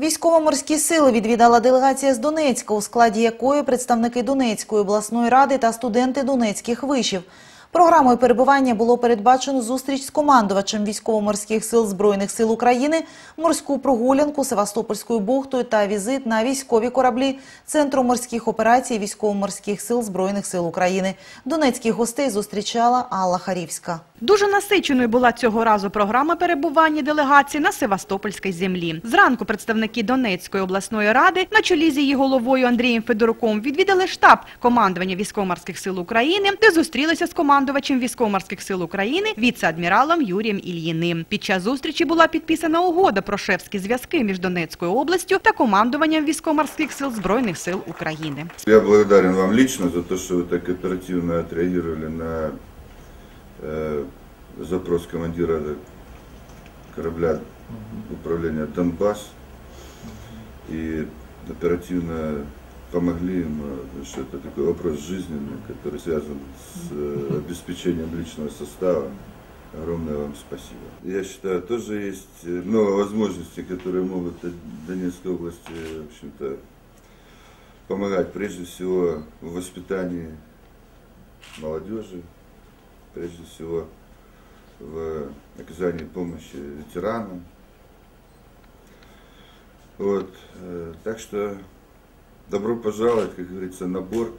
Військово-морські сили відвідала делегація з Донецька, у складі якої представники Донецької обласної ради та студенти донецьких вишів. Програмою перебування було передбачено зустріч з командувачем військово-морських сил Збройних сил України, морську прогулянку Севастопольською бухтою та візит на військові кораблі Центру морських операцій військово-морських сил Збройних сил України. Донецьких гостей зустрічала Алла Харівська. Дуже насиченою була цього разу програма перебування делегації на Севастопольській землі. Зранку представники Донецької обласної ради на чолі з її головою Андрієм Федоруком відвідали штаб командування військово-морських сил України, де зустрілися з командувачем військово-морських сил України віце-адміралом Юрієм Ільїним. Під час зустрічі була підписана угода про шефські зв'язки між Донецькою областю та командуванням військово-морських сил Збройних сил України. Я благодарен вам лично за то, что вы так оперативно отреагировали на э, запрос командира корабля управления «Донбасс» и оперативно помогли им, э, что это такой вопрос жизненный, который связан с э, обеспечением личного состава. Огромное вам спасибо. Я считаю, тоже есть э, много возможностей, которые могут Донецкой области, в общем-то, помогать прежде всего в воспитании молодежи, прежде всего в оказании помощи ветеранам. Вот, так что добро пожаловать, как говорится, на борт.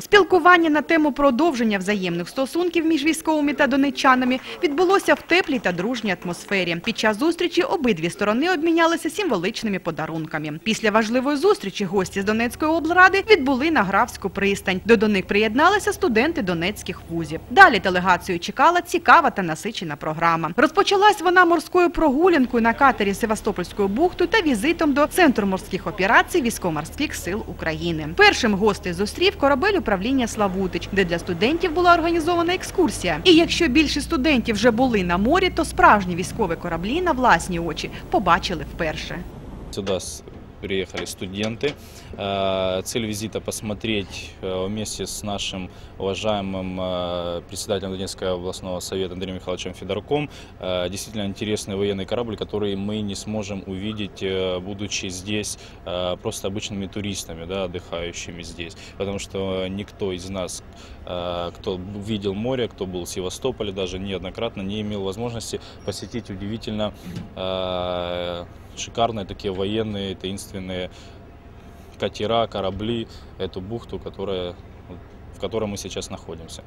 Спілкування на тему продовження взаємних стосунків між військовими та донеччанами відбулося в теплій та дружній атмосфері. Під час зустрічі обидві сторони обмінялися символичними подарунками. Після важливої зустрічі гості з Донецької облради відбули на Графську пристань, до них приєдналися студенти донецьких вузів. Далі делегацію чекала цікава та насичена програма. Розпочалась вона морською прогулянкою на катері Севастопольською бухтою та візитом до Центру морських операцій військово-морських сил України. Першим гостей зустрів корабель управління Славутич, де для студентів була організована екскурсія. І якщо більше студентів вже були на морі, то справжні військові кораблі на власні очі побачили вперше. Сюди приехали студенты. Э, Цель визита посмотреть э, вместе с нашим уважаемым э, председателем Донецкого областного совета Андреем Михайловичем Федорком действительно интересный военный корабль, который мы не сможем увидеть, будучи здесь просто обычными туристами, да, отдыхающими здесь. Потому что никто из нас, кто видел море, кто был в Севастополе даже неоднократно, не имел возможности посетить удивительно шикарные такие военные таинственные катера, корабли, эту бухту, которая, в которой мы сейчас находимся.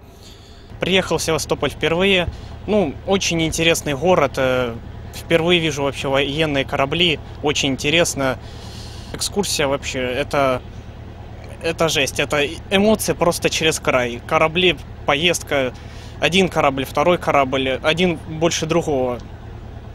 Приехал в Севастополь впервые. Ну, очень интересный город. э, Впервые вижу вообще военные корабли. Очень интересно. Экскурсия вообще, это, это жесть. Это эмоции просто через край. Корабли, поездка. Один корабль, второй корабль. Один больше другого.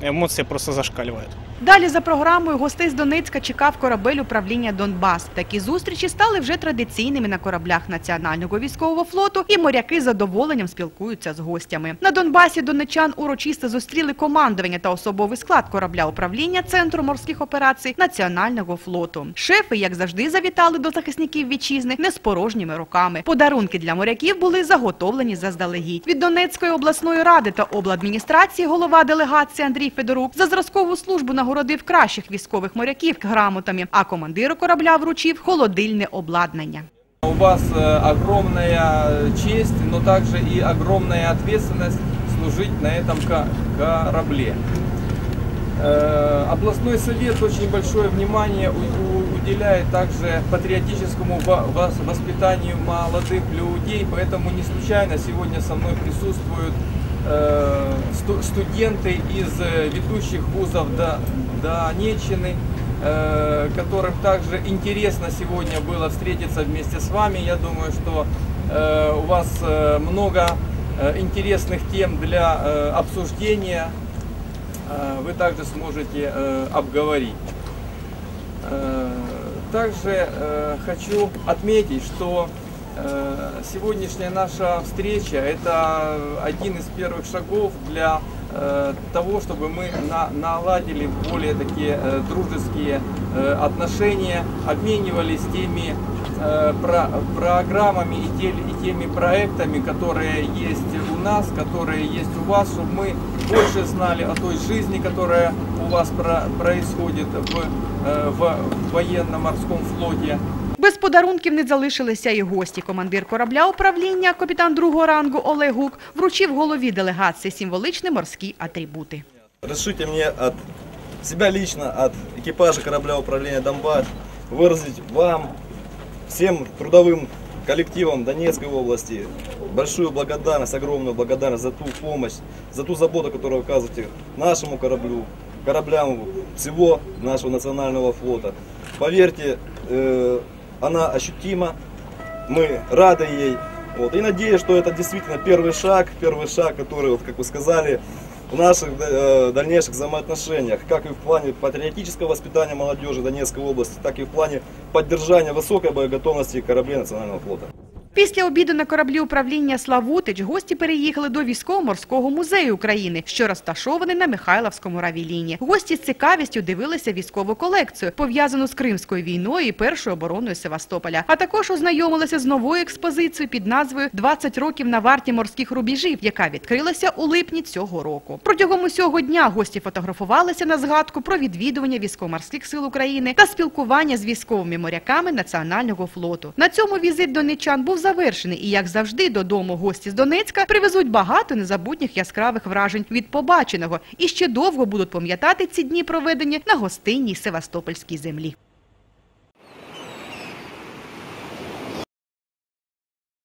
Эмоции просто зашкаливают. Далі за програмою гостей з Донецька чекав корабель управління Донбас. Такі зустрічі стали вже традиційними на кораблях Національного військового флоту, і моряки з задоволенням спілкуються з гостями. На Донбасі донечан урочисто зустріли командування та особовий склад корабля управління Центру морських операцій Національного флоту. Шефи, як завжди, завітали до захисників вітчизни не з порожніми руками. Подарунки для моряків були заготовлені заздалегідь. Від Донецької обласної ради та обладміністрації голова делегації Андрій Федорук за зразкову службу нагородив кращих військових моряків грамотами, а командиру корабля вручив холодильне обладнання. У вас э, огромная честь, но также и огромная ответственность служить на этом ка- корабле. Э, Областной совет очень большое внимание у- у- уделяет также патриотическому во- вос- воспитанию молодых людей, поэтому не случайно сегодня со мной присутствуют э, сту- студенты из э, ведущих вузов До- Донеччины, э, которым также интересно сегодня было встретиться вместе с вами. Я думаю, что э, у вас э, много э, интересных тем для э, обсуждения. Э, Вы также сможете э, обговорить. Э, Также э, хочу отметить, что э, сегодняшняя наша встреча это один из первых шагов для э, того, чтобы мы на- наладили более такие э, дружеские э, отношения, обменивались теми э, про- программами и, те- и теми проектами, которые есть у нас, которые есть у вас, чтобы мы больше знали о той жизни, которая у вас про- происходит э, в военно-морском флоте. Без подарунків не залишилися і гості. Командир корабля управління, капітан другого рангу Олег Гук, вручив голові делегації символічні морські атрибути. Разрешите мне от себя лично, от экипажа корабля управления Донбасс выразить вам, всем трудовым коллективам Донецкой области большую благодарность, огромную благодарность за ту помощь, за ту заботу, которую вы оказываете нашему кораблю, кораблям всего нашего национального флота. Поверьте, э, она ощутима, мы рады ей. Вот. И надеюсь, что это действительно первый шаг, первый шаг, который, вот, как вы сказали, в наших э, дальнейших взаимоотношениях, как и в плане патриотического воспитания молодежи Донецкой области, так и в плане поддержания высокой боеготовности кораблей Национального флота. Після обіду на кораблі управління Славутич гості переїхали до військово-морського музею України, що розташований на Михайловському равіліні. Гості з цікавістю дивилися військову колекцію, пов'язану з Кримською війною і першою обороною Севастополя. А також ознайомилися з новою експозицією під назвою «20 років на варті морських рубежів», яка відкрилася у липні цього року. Протягом усього дня гості фотографувалися на згадку про відвідування військово-морських сил України та спілкування з військовими моряками Національного флоту. На цьому візит донеччан був завершений, і як завжди, додому гості з Донецька привезуть багато незабутніх яскравих вражень від побаченого і ще довго будуть пам'ятати ці дні проведені на гостинній Севастопольській землі.